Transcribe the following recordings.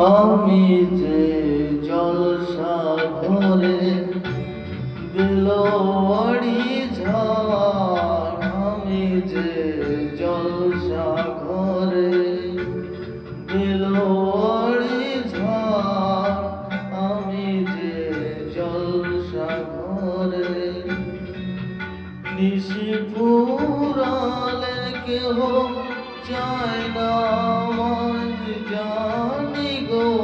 আমি যে জলসা ঘরে বিলোয়ারি ঝাড়, আমি যে জলসা ঘরে বিলোয়ারি ঝাড়, আমি যে জলসা ঘরে নিশি ফুরালে কেহ চায় না জানি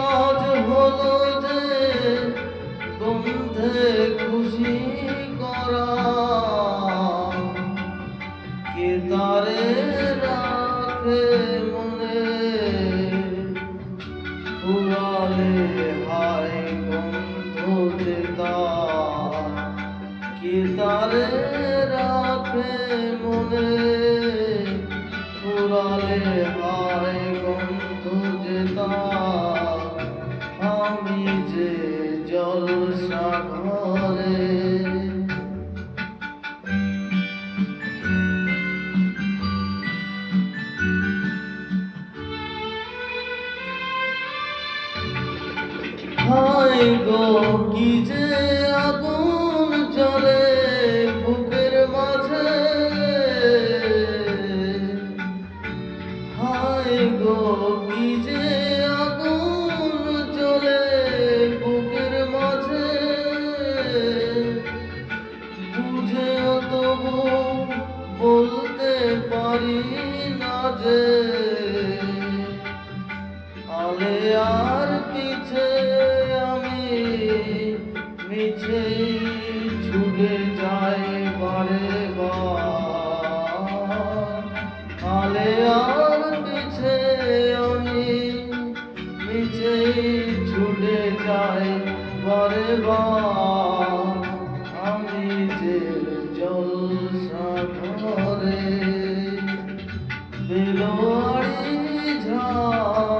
কাজ হলো যে খুশি করা। কে তারে রাখে মনে? ফুরালে হায় গন্ধ যেতা কে তারে রাখে মনে? ফুরালে হায় গন্ধ যেতা আমি যে জল সাগরে হয় গো কি যে পারি না যে আলে আর পিছে আমি মিছে ছুটে যাই বারে আলে আর পিছে আমি মিছে ছুটে যাই বারে বার। রোড়ে ঝড়